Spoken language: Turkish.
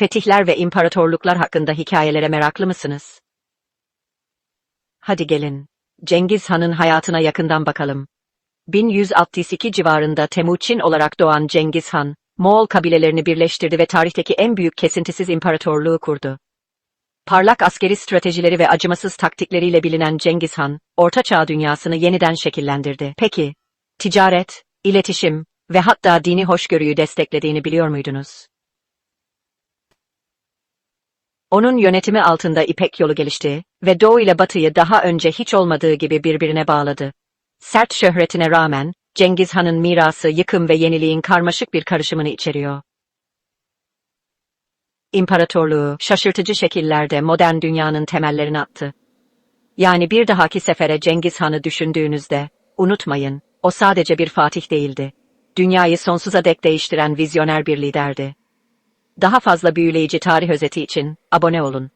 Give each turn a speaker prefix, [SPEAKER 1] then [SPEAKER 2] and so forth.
[SPEAKER 1] Fetihler ve imparatorluklar hakkında hikayelere meraklı mısınız? Hadi gelin. Cengiz Han'ın hayatına yakından bakalım. 1162 civarında Temuçin olarak doğan Cengiz Han, Moğol kabilelerini birleştirdi ve tarihteki en büyük kesintisiz imparatorluğu kurdu. Parlak askeri stratejileri ve acımasız taktikleriyle bilinen Cengiz Han, Orta Çağ dünyasını yeniden şekillendirdi. Peki, ticaret, iletişim ve hatta dini hoşgörüyü desteklediğini biliyor muydunuz? Onun yönetimi altında İpek yolu gelişti ve Doğu ile Batı'yı daha önce hiç olmadığı gibi birbirine bağladı. Sert şöhretine rağmen, Cengiz Han'ın mirası yıkım ve yeniliğin karmaşık bir karışımını içeriyor. İmparatorluğu, şaşırtıcı şekillerde modern dünyanın temellerini attı. Yani bir dahaki sefere Cengiz Han'ı düşündüğünüzde, unutmayın, o sadece bir fatih değildi. Dünyayı sonsuza dek değiştiren vizyoner bir liderdi. Daha fazla büyüleyici tarih özeti için abone olun.